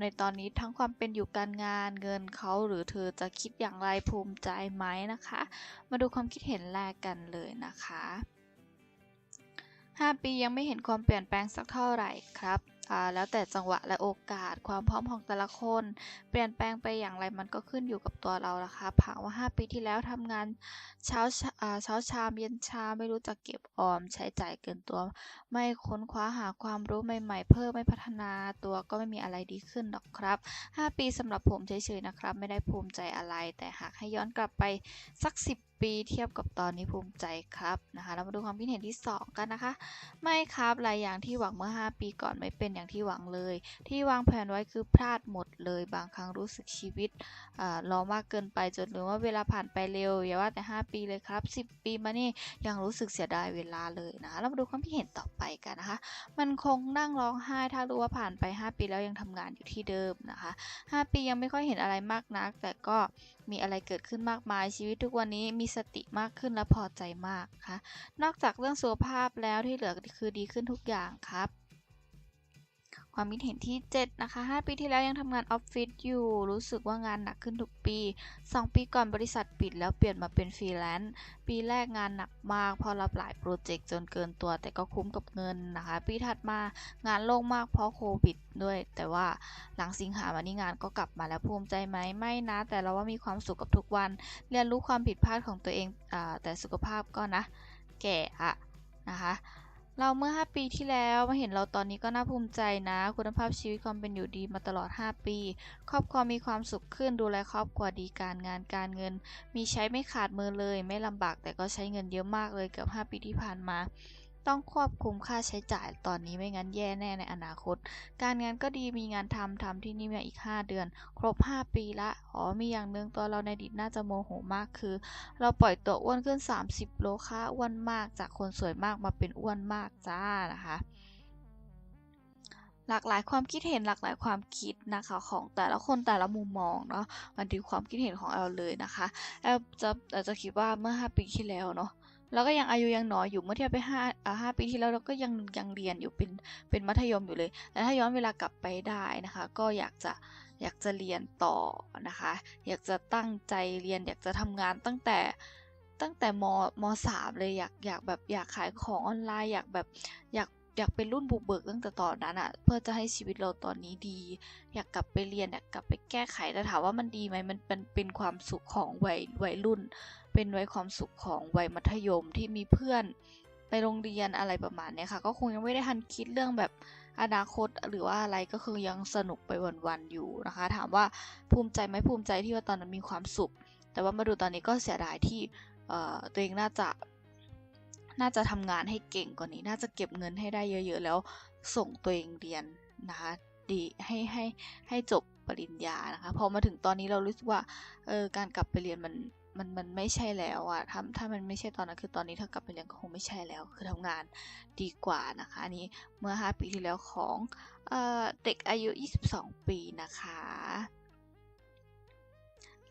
ในตอนนี้ทั้งความเป็นอยู่การงานเงินเขาหรือเธอจะคิดอย่างไรภูมิใจไหมนะคะ มาดูความคิดเห็นแรกกันเลยนะคะ 5 ปียังไม่เห็นความเปลี่ยนแปลงสักเท่าไหร่ครับ แล้วแต่จังหวะและโอกาส ความพร้อมของแต่ละคน เปลี่ยนแปลงไปอย่างไรมันก็ขึ้นอยู่กับตัวเราละครับหากว่า 5 ปีที่แล้วทำงานเช้าช้าเช้าชามเย็นชามไม่รู้จักเก็บออม ใช้จ่ายเกินตัว ไม่ค้นคว้าหาความรู้ใหม่ๆ เพิ่มไม่พัฒนาตัวก็ไม่มีอะไรดีขึ้นหรอกครับ 5 ปีสำหรับผมเฉยๆนะครับ ไม่ได้ภูมิใจอะไร แต่หากให้ย้อนกลับไปสัก 10ปีเทียบกับตอนนี้ภูมิใจครับนะคะ เรามาดูความคิดเห็นที่ 2 กันนะคะ ไม่ครับหลายอย่างที่หวังเมื่อ 5 ปีก่อนไม่เป็นอย่างที่หวังเลย ที่วางแผนไว้คือพลาดหมดเลย บางครั้งรู้สึกชีวิตอ่ารอมากเกินไปจนลืมว่าเวลาผ่านไปเร็วอย่าว่าแต่ 5 ปีเลยครับ 10 ปีมานี่ยังรู้สึกเสียดายเวลาเลยนะคะเรามาดูความคิดเห็นต่อไปกันนะคะ มันคงนั่งร้องไห้ถ้ารู้ว่าผ่านไป 5 ปีแล้วยังทำงานอยู่ที่เดิมนะคะ 5 ปียังไม่ค่อยเห็นอะไรมากนัก แต่ก็มีอะไรเกิดขึ้นมากมายชีวิตทุกวันนี้มีสติมากขึ้นและพอใจมากค่ะนอกจากเรื่องสุขภาพแล้วที่เหลือคือดีขึ้นทุกอย่างครับ ความคิดเห็นที่ 7 นะคะ 5 ปีที่แล้วยังทำงานออฟฟิศอยู่ รู้สึกว่างานหนักขึ้นทุกปี 2 ปีก่อนบริษัทปิดแล้วเปลี่ยนมาเป็นฟรีแลนซ์ ปีแรกงานหนักมากเพอรับหลายโปรเจกต์จนเกินตัว แต่ก็คุ้มกับเงินนะคะ ปีถัดมางานโล่งมากเพราะโควิดด้วย แต่ว่าหลังสิงหามานี่งานก็กลับมาแล้วภูมิใจไหมไม่นะ แต่เราว่ามีความสุขกับทุกวัน เรียนรู้ความผิดพลาดของตัวเองอแต่สุขภาพก็นะ แก่อะนะคะ เราเมื่อ 5 ปีที่แล้วมาเห็นเราตอนนี้ก็น่าภูมิใจนะ คุณภาพชีวิตความเป็นอยู่ดีมาตลอด 5 ปี ครอบครัวมีความสุขขึ้นดูแลครอบครัวดีการงานการเงิน มีใช้ไม่ขาดมือเลย ไม่ลำบากแต่ก็ใช้เงินเยอะมากเลยเกือบ5 ปีที่ผ่านมา ต้องควบคุมค่าใช้จ่ายตอนนี้ไม่งั้นแย่แน่ในอนาคต การงานก็ดีมีงานทำทำที่นี่มาอีก 5 เดือน ครบ 5 ปีละอ๋อมีอย่างหนึ่งตัวเราในดีตน่าจะโมโหมากคือ เราปล่อยตัวอ้วนขึ้น 30 โลค่ะอ้วนมากจากคนสวยมากมาเป็นอ้วนมากจ้านะคะหลากหลายความคิดเห็นหลากหลายความคิดนะคะของแต่ละคนแต่ละมุมมองเนาะมันดูความคิดเห็นของแอลเลยนะคะแอลจะแอลจะคิดว่าเมื่อ 5 ปีที่แล้วเนาะ แล้วก็ยังอายุยังน้อยอยู่เมื่อเทียบไปห้าอ่าปีที่แล้วเราก็ยังยังเรียนอยู่เป็นเป็นมัธยมอยู่เลยแต่ถ้าย้อนเวลากลับไปได้นะคะ ก็อยากจะอยากจะเรียนต่อนะคะ อยากจะตั้งใจเรียนอยากจะทำงานตั้งแต่ตั้งแต่มมสามเลยอยากอยากแบบอยากขายของออนไลน์ อยากแบบอยาก อยากเป็นรุ่นบุกเบิกตั้งแต่ตอนนั้นอะเพื่อจะให้ชีวิตเราตอนนี้ดี อยากกลับไปเรียนอยากกลับไปแก้ไขแต่ถามว่ามันดีไหมมันเป็นเป็นความสุขของวัยวัยรุ่น เป็นวัยความสุขของวัยมัธยมที่มีเพื่อนไปโรงเรียนอะไรประมาณเนี้ยค่ะ ก็คงยังไม่ได้ทันคิดเรื่องแบบอนาคตหรือว่าอะไรก็คือยังสนุกไปวันๆอยู่นะคะ ถามว่าภูมิใจไหมภูมิใจที่ว่าตอนนั้นมีความสุข แต่ว่ามาดูตอนนี้ก็เสียดายที่เอ่อตัวเองน่าจะ น่าจะทำงานให้เก่งกว่านี้ น่าจะเก็บเงินให้ได้เยอะ ๆ แล้วส่งตัวเองเรียนนะคะดีให้ให้ให้จบปริญญานะคะพอมาถึงตอนนี้เรารู้สึกว่าเออการกลับไปเรียนมันมันมันไม่ใช่แล้วอะถ้าถ้ามันไม่ใช่ตอนนั้นคือตอนนี้ถ้ากลับไปเรียนก็คงไม่ใช่แล้ว คือทำงานดีกว่านะคะอันนี้เมื่อ 5 ปีที่แล้วของเอ่อเด็กอายุ 22 ปีนะคะ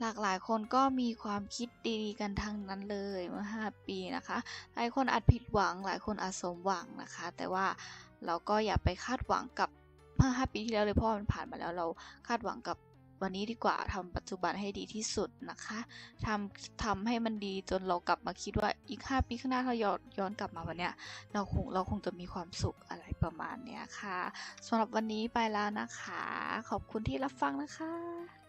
หลากหลายคนก็มีความคิดดีๆกันทั้งนั้นเลยเมื่อ 5 ปีนะคะ หลายคนอาจผิดหวัง หลายคนอาจสมหวังนะคะ แต่ว่าเราก็อย่าไปคาดหวังกับเมื่อ 5 ปีที่แล้วเลยเพราะมันผ่านมาแล้วเราคาดหวังกับวันนี้ดีกว่าทำปัจจุบันให้ดีที่สุดนะคะทำทำให้มันดีจนเรากลับมาคิดว่าอีก 5 ปีข้างหน้าถ้าย้อนย้อนกลับมาวันเนี้ยเราคงเราคงจะมีความสุขอะไรประมาณเนี้ยค่ะสำหรับวันนี้ไปแล้วนะคะ ขอบคุณที่รับฟังนะคะ